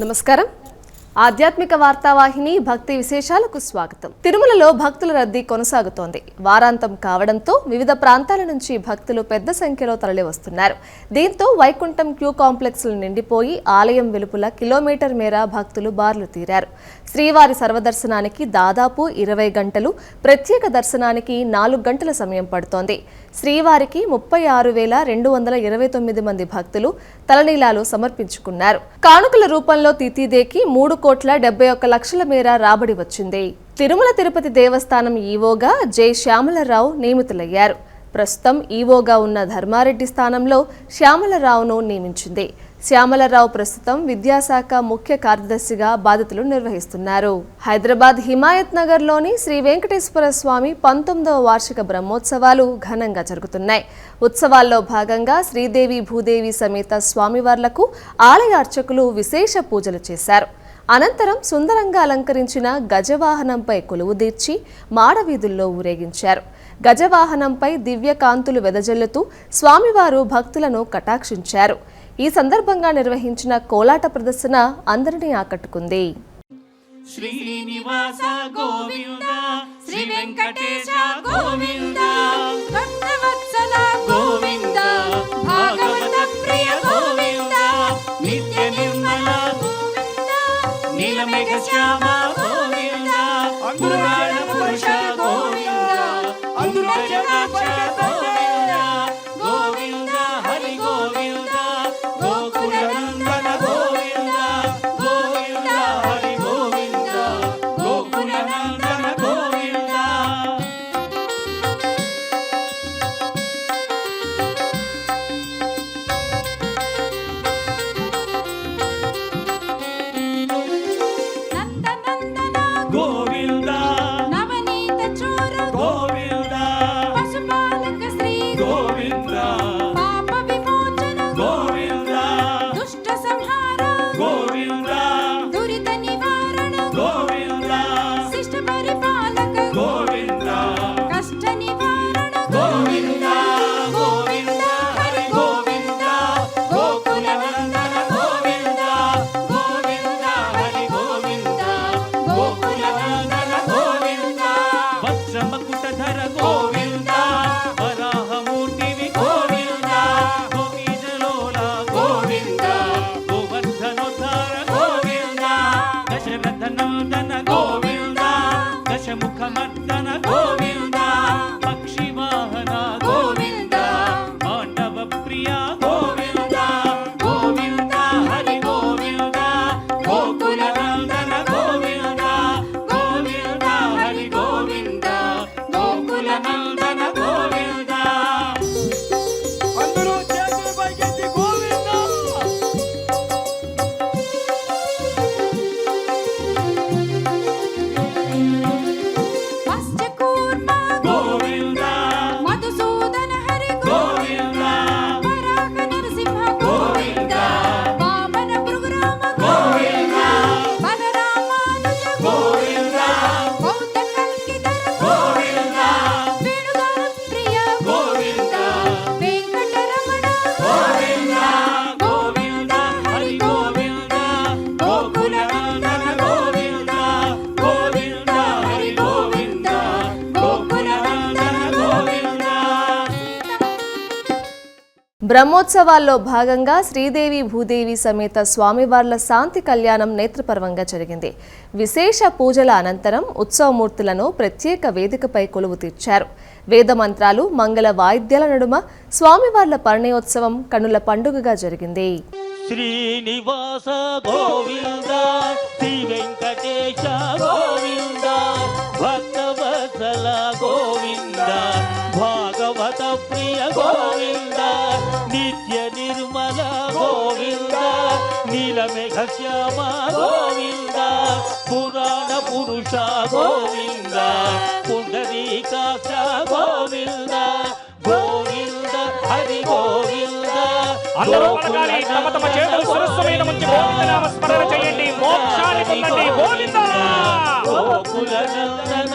నమస్కారం. ఆధ్యాత్మిక వార్తావాహిని భక్తి విశేషాలకు స్వాగతం. తిరుమలలో భక్తుల రద్దీ కొనసాగుతోంది. వారాంతం కావడంతో వివిధ ప్రాంతాల నుంచి భక్తులు పెద్ద సంఖ్యలో తరలి వస్తున్నారు దీంతో వైకుంఠం క్యూ కాంప్లెక్స్లు నిండిపోయి ఆలయం వెలుపల కిలోమీటర్ మేర భక్తులు బార్లు తీరారు. శ్రీవారి సర్వదర్శనానికి దాదాపు ఇరవై గంటలు ప్రత్యేక దర్శనానికి నాలుగు గంటల సమయం పడుతోంది. శ్రీవారికి ముప్పై ఆరు వేల రెండు వందల ఇరవై తొమ్మిది మంది భక్తులు తలనీలాలు సమర్పించుకున్నారు. కానుకల రూపంలో తితిదేకి మూడు కోట్ల డెబ్బై ఒక్క లక్షల మేర రాబడి వచ్చింది. తిరుమల తిరుపతి దేవస్థానం ఈవోగా జె. శ్యామలరావు నియమితులయ్యారు. ప్రస్తుతం ఈవోగా ఉన్న ధర్మారెడ్డి స్థానంలో శ్యామలరావును నియమించింది. శ్యామలరావు ప్రస్తుతం విద్యాశాఖ ముఖ్య కార్యదర్శిగా బాధ్యతలు నిర్వహిస్తున్నారు. హైదరాబాద్ హిమాయత్ నగర్లోని శ్రీ వెంకటేశ్వర స్వామి పంతొమ్మిదవ వార్షిక బ్రహ్మోత్సవాలు ఘనంగా జరుగుతున్నాయి. ఉత్సవాల్లో భాగంగా శ్రీదేవి భూదేవి సమేత స్వామివార్లకు ఆలయ అర్చకులు విశేష పూజలు చేశారు. అనంతరం సుందరంగా అలంకరించిన గజవాహనంపై కొలువుదీర్చి మాడవీధుల్లో ఊరేగించారు. గజవాహనంపై దివ్యకాంతులు వెదజల్లుతూ స్వామివారు భక్తులను కటాక్షించారు. ఈ సందర్భంగా నిర్వహించిన కోలాట ప్రదర్శన అందరినీ ఆకట్టుకుంది. శ్రీనివాస గోవింద శ్రీ వెంకటేశ గోవింద భక్తవత్సల గోవింద భాగవత ప్రియ గోవింద నిత్య నిర్మల నీలమేఘ శ్యామ గోవింద బ్రహ్మోత్సవాల్లో భాగంగా శ్రీదేవి భూదేవి సమేత స్వామివార్ల శాంతి కళ్యాణం నేత్రపర్వంగా జరిగింది. విశేష పూజల అనంతరం ఉత్సవమూర్తులను ప్రత్యేక వేదికపై కొలువు తీర్చారు. వేద మంత్రాలు మంగళ వాయిద్యాల నడుమ స్వామివార్ల పరిణయోత్సవం కనుల పండుగగా జరిగింది. శ్రీనివాస గోవింద శ్రీ వెంకటేశ గోవింద. నీలమేఘ శ్యామ గోవింద పురాణ పురుష గోవింద పుండరీకాక్ష గోవింద గోవింద హరి గోవింద అందరూ పలకాలి తమ తమ చేతులు శిరస్సు మీద ఉంచి గోవింద నామ స్మరణ చేయండి మోక్షాన్ని పొందండి. గోవింద! గోకుల నందన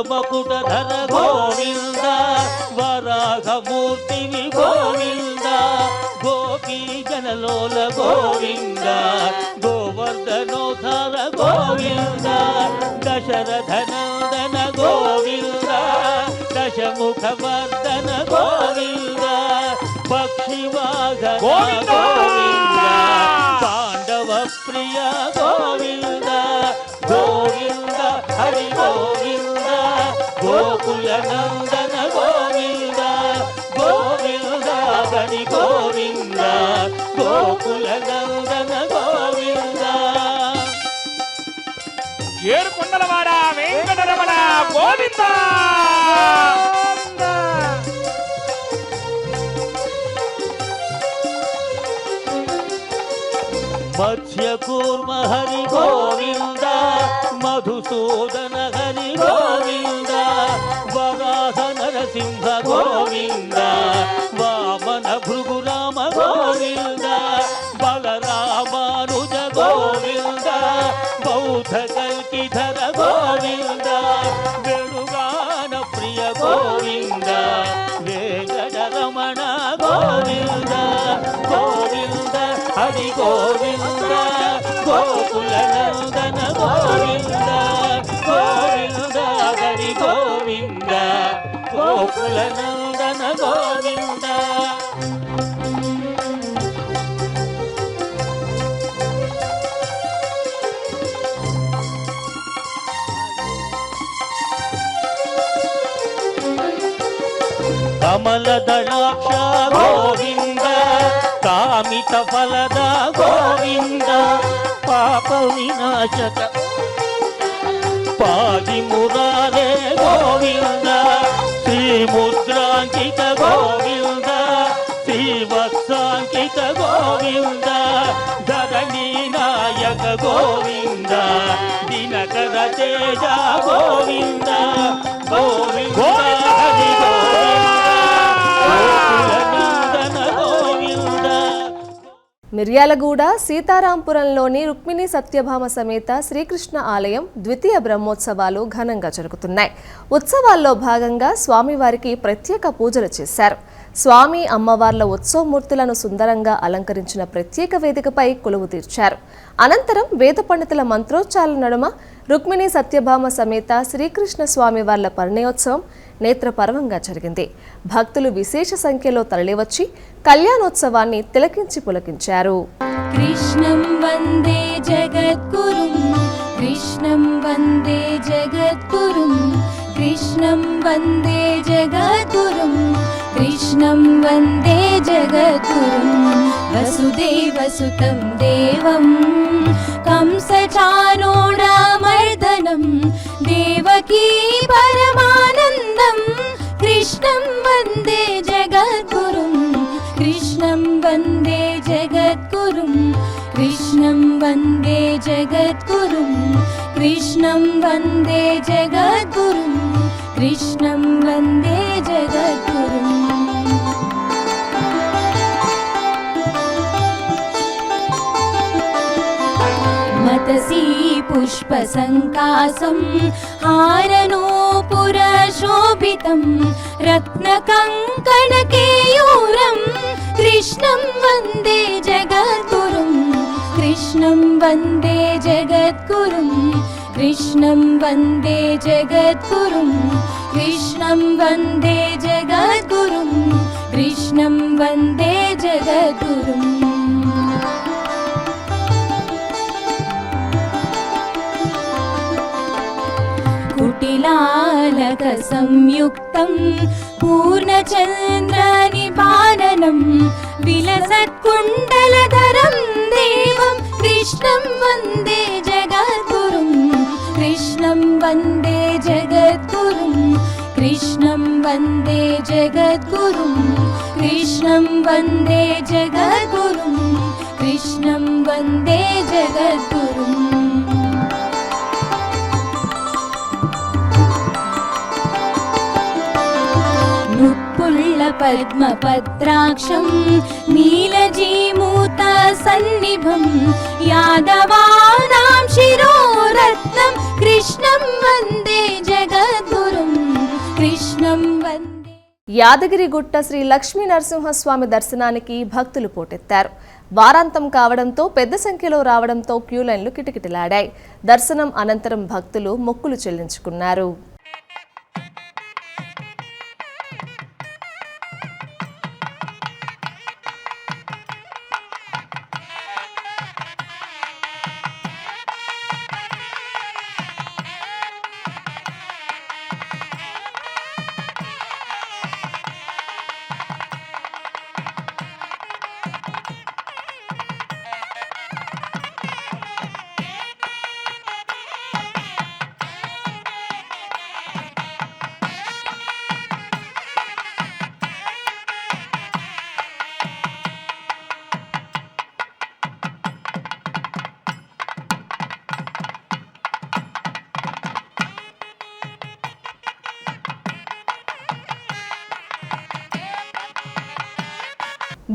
వజ్రమకుట ధర గోవింద వరాహమూర్తివి గోవింద గోపీ జనలోల గోవింద గోవర్ధనోధర గోవింద దశరథ నందన గోవింద దశముఖ వర్ధన గోవింద పక్షివాహన గోవింద! గోవింద పాండవ ప్రియ గోవింద గోవింద హరి గోవింద గోకుల నందన గోవింద గోవింద హరి గోవింద గోకుల నందన గోవింద ఏడు కొండలవాడ వెంకటరమణ గోవింద. మత్స్య కూర్మ హరి గోవింద మధుసూదన హరి గోవింద వరాహ నరసింహ గోవింద వామన భృగురామ గోవింద బలరామానుజ గోవింద బౌద్ధ కల్కిధర గోవింద వేణుగాన ప్రియ గోవింద వేంకటరమణ గోవింద గోవింద హరి గోవింద. గోకుల నందన గోవింద కమల దళాక్ష గోవింద కామిత ఫలద గోవింద పాప వినాశక పాది మురారే గోవింద. శ్రీ ముద్రాంకిత గోవింద శ్రీవత్సాంకిత గోవింద ధరణీ నాయక గోవింద దినకర తేజ గోవింద గోవింద మిర్యాలగూడ సీతారాంపురంలోని రుక్మిణి సత్యభామ సమేత శ్రీకృష్ణ ఆలయం ద్వితీయ బ్రహ్మోత్సవాలు ఘనంగా జరుగుతున్నాయి. ఉత్సవాల్లో భాగంగా స్వామివారికి ప్రత్యేక పూజలు చేశారు. స్వామి అమ్మవార్ల ఉత్సవమూర్తులను సుందరంగా అలంకరించిన ప్రత్యేక వేదికపై కొలువు తీర్చారు. అనంతరం వేద పండితుల మంత్రోచ్చాల నడుమ రుక్మిణి సత్యభామ సమేత శ్రీకృష్ణ స్వామి వార్ల పరిణయోత్సవం నేత్రపర్వంగా జరిగింది భక్తులు విశేష సంఖ్యలో తరలివచ్చి కళ్యాణోత్సవాన్ని తిలకించి పులకించారు कृष्णं वन्दे जगद्गुरुं कृष्णं वन्दे जगद्गुरुं कृष्णं वन्दे जगद्गुरुं कृष्णं वन्दे जगद्गुरुं वसुदेवसुतं देवं परमानन्दं कृष्णं वन्दे जगद्गुरुं कृष्णं वन्दे जगद्गुरुं कृष्णं वन्दे जगद्गुरुं कृष्णं वन्दे जगद्गुरुं कृष्णं वन्दे जगद्गुरुम् पुष्पसङ्कासं हारनूपुरशोभितं रत्नकङ्कणकेयूरं कृष्णं वन्दे जगद्गुरुं कृष्णं वन्दे जगद्गुरुं कृष्णं वन्दे जगद्गुरुं कृष्णं वन्दे जगद्गुरुं कृष्णं वन्दे जगद्गुरुम् लकसंयुक्तं पूर्णचन्द्रानिपालनं विलसत्कुण्डलधरं देवं कृष्णं वन्दे जगद्गुरुं कृष्णं वन्दे जगद्गुरुं कृष्णं वन्दे जगद्गुरुं कृष्णं वन्दे जगद्गुरुं कृष्णं वन्दे जगद्गुरुम् వందే జగద్గురుం నుప్పుళ్ళ నీలజీమూత సన్నిభం యాదవానాం శిరోరత్నం కృష్ణం వందే జగద్గురుం కృష్ణం వందే. యాదగిరిగుట్ట శ్రీ లక్ష్మీ నరసింహస్వామి దర్శనానికి భక్తులు పోటెత్తారు. వారాంతం కావడంతో పెద్ద సంఖ్యలో రావడంతో క్యూ లైన్లు కిటకిటలాడాయి. దర్శనం అనంతరం భక్తులు మొక్కులు చెల్లించుకున్నారు.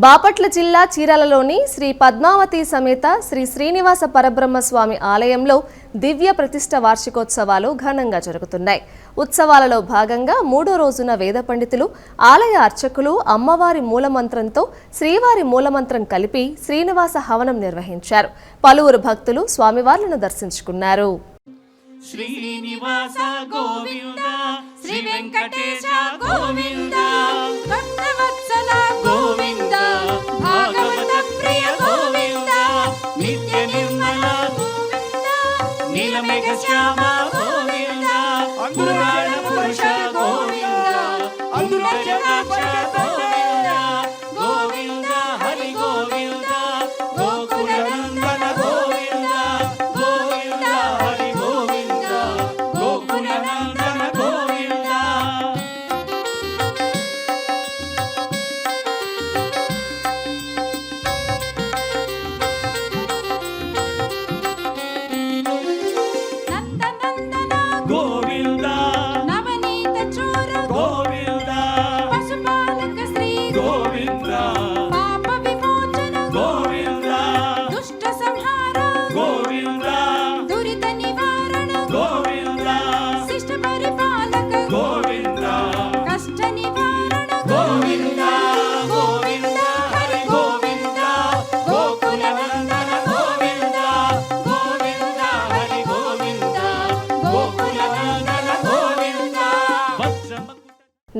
బాపట్ల జిల్లా చీరాలలోని శ్రీ పద్మావతి సమేత శ్రీ శ్రీనివాస పరబ్రహ్మ స్వామి ఆలయంలో దివ్య ప్రతిష్ట వార్షికోత్సవాలు ఘనంగా జరుగుతున్నాయి. ఉత్సవాలలో భాగంగా మూడో రోజున వేద పండితులు ఆలయ అర్చకులు అమ్మవారి మూలమంత్రంతో శ్రీవారి మూలమంత్రం కలిపి శ్రీనివాస హవనం నిర్వహించారు. పలువురు భక్తులు స్వామివార్లను దర్శించుకున్నారు. శ్రీనివాస గోవింద శ్రీ వెంకటేశ గోవింద నీలమేఘ శ్యామ గోవింద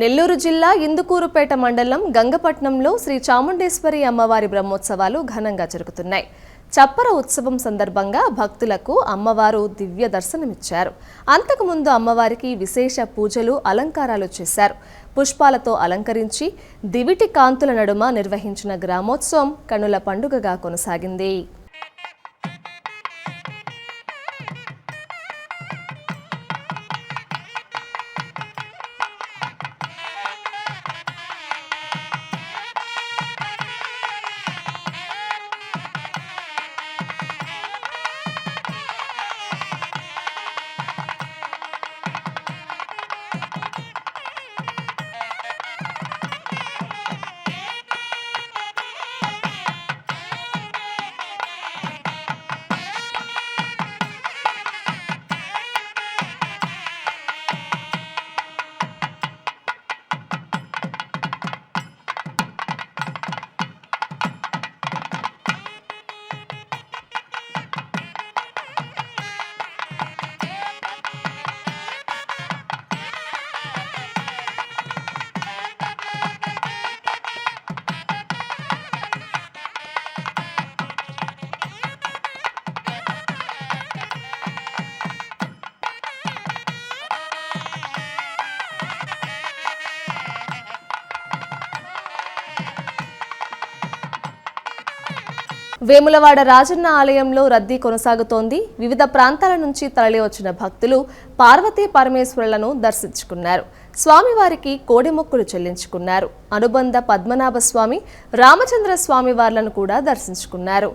నెల్లూరు జిల్లా ఇందుకూరుపేట మండలం గంగపట్నంలో శ్రీ చాముండేశ్వరి అమ్మవారి బ్రహ్మోత్సవాలు ఘనంగా జరుగుతున్నాయి. చప్పర ఉత్సవం సందర్భంగా భక్తులకు అమ్మవారు దివ్య దర్శనమిచ్చారు. అంతకుముందు అమ్మవారికి విశేష పూజలు అలంకారాలు చేశారు. పుష్పాలతో అలంకరించి దివిటి కాంతుల నడుమ నిర్వహించిన గ్రామోత్సవం కనుల పండుగగా కొనసాగింది. వేములవాడ రాజన్న ఆలయంలో రద్దీ కొనసాగుతోంది. వివిధ ప్రాంతాల నుంచి తరలి వచ్చిన భక్తులు పార్వతీ పరమేశ్వరులను దర్శించుకున్నారు. స్వామివారికి కోడిమొక్కులు చెల్లించుకున్నారు. అనుబంధ పద్మనాభ స్వామి రామచంద్ర స్వామి వార్లను కూడా దర్శించుకున్నారు.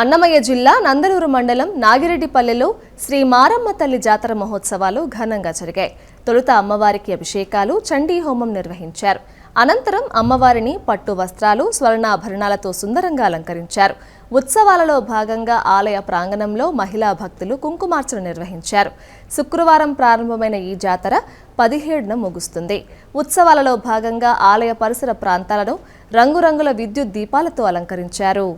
అన్నమయ్య జిల్లా నందలూరు మండలం నాగిరెడ్డిపల్లెలో శ్రీ మారమ్మ తల్లి జాతర మహోత్సవాలు ఘనంగా జరిగాయి. తొలుత అమ్మవారికి అభిషేకాలు చండీ హోమం నిర్వహించారు. అనంతరం అమ్మవారిని పట్టు వస్త్రాలు స్వర్ణాభరణాలతో సుందరంగా అలంకరించారు. ఉత్సవాలలో భాగంగా ఆలయ ప్రాంగణంలో మహిళా భక్తులు కుంకుమార్చన నిర్వహించారు. శుక్రవారం ప్రారంభమైన ఈ జాతర పదిహేడున ముగుస్తుంది. ఉత్సవాలలో భాగంగా ఆలయ పరిసర ప్రాంతాలను రంగురంగుల విద్యుత్ దీపాలతో అలంకరించారు.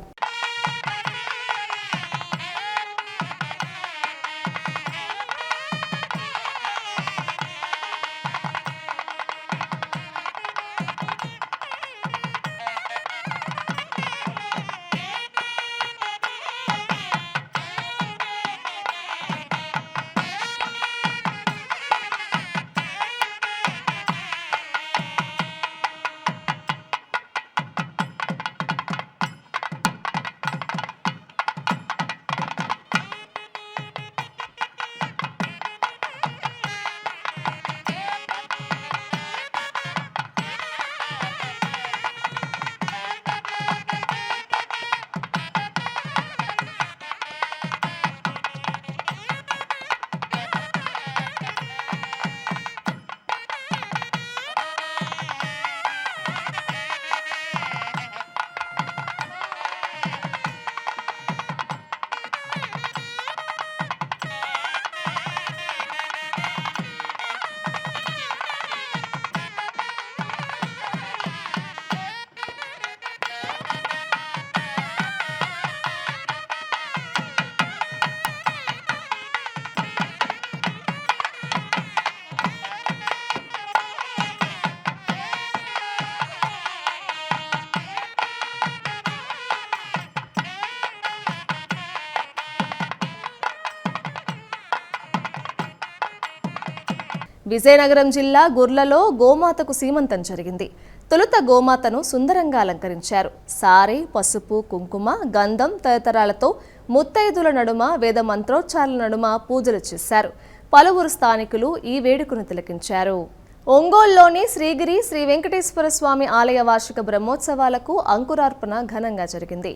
విజయనగరం జిల్లా గుర్లలో గోమాతకు సీమంతం జరిగింది. తొలుత గోమాతను సుందరంగా అలంకరించారు. సారే పసుపు కుంకుమ గంధం తదితరాలతో ముత్తైదుల నడుమ వేద మంత్రోచ్చారాల నడుమ పూజలు చేశారు. పలువురు స్థానికులు ఈ వేడుకను తిలకించారు. ఒంగోలులోని శ్రీగిరి శ్రీ వెంకటేశ్వర స్వామి ఆలయ వార్షిక బ్రహ్మోత్సవాలకు అంకురార్పణ ఘనంగా జరిగింది.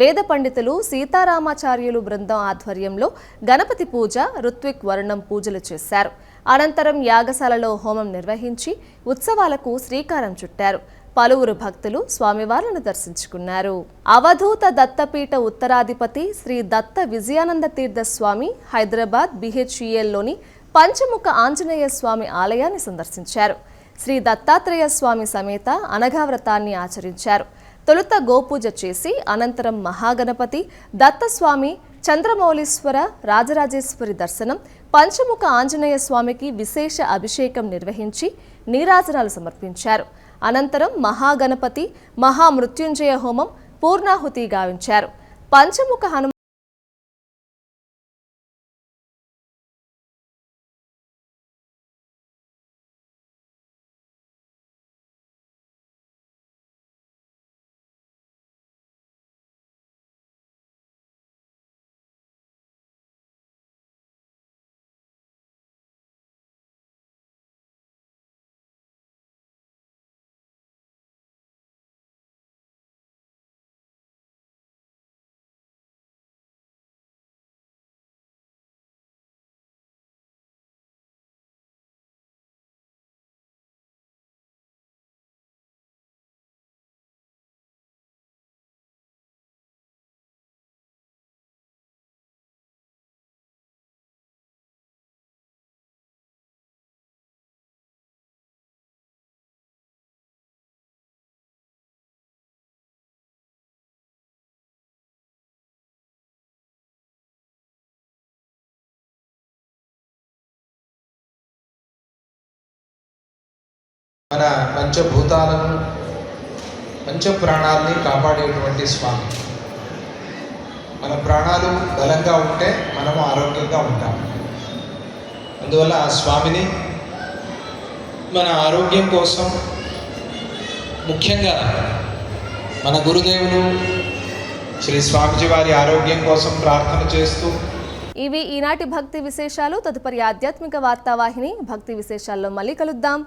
వేద పండితులు సీతారామాచార్యులు బృందం ఆధ్వర్యంలో గణపతి పూజ ఋత్విక్ వర్ణం పూజలు చేశారు. అనంతరం యాగశాలలో హోమం నిర్వహించి ఉత్సవాలకు శ్రీకారం చుట్టారు. పలువురు భక్తులు స్వామివార్లను దర్శించుకున్నారు. అవధూత దత్తపీఠ ఉత్తరాధిపతి శ్రీ దత్త విజయానంద తీర్థ స్వామి హైదరాబాద్ బిహెచ్ఈఎల్లోని పంచముఖ ఆంజనేయ స్వామి ఆలయాన్ని సందర్శించారు. శ్రీ దత్తాత్రేయ స్వామి సమేత అనఘావ్రతాన్ని ఆచరించారు. తొలుత గోపూజ చేసి అనంతరం మహాగణపతి దత్తస్వామి చంద్రమౌళీశ్వర రాజరాజేశ్వరి దర్శనం పంచముఖ ఆంజనేయ స్వామికి విశేష అభిషేకం నిర్వహించి నీరాజనాలు సమర్పించారు. అనంతరం మహాగణపతి మహామృత్యుంజయ హోమం పూర్ణాహుతి గావించారు. పంచముఖ హనుమ మన పంచభూతాలను పంచప్రాణాలని కాపాడేటువంటి స్వామి. మన ప్రాణాలు బలంగా ఉంటే మనము ఆరోగ్యంగా ఉంటాం. అందువల్ల ఆ స్వామిని మన ఆరోగ్యం కోసం ముఖ్యంగా మన గురుదేవులు శ్రీ స్వామిజీ వారి ఆరోగ్యం కోసం ప్రార్థన చేస్తూ ఇవి ఈనాటి భక్తి విశేషాలు. తదుపరి ఆధ్యాత్మిక వార్తావాహిని భక్తి విశేషాల్లో మళ్ళీ కలుద్దాం.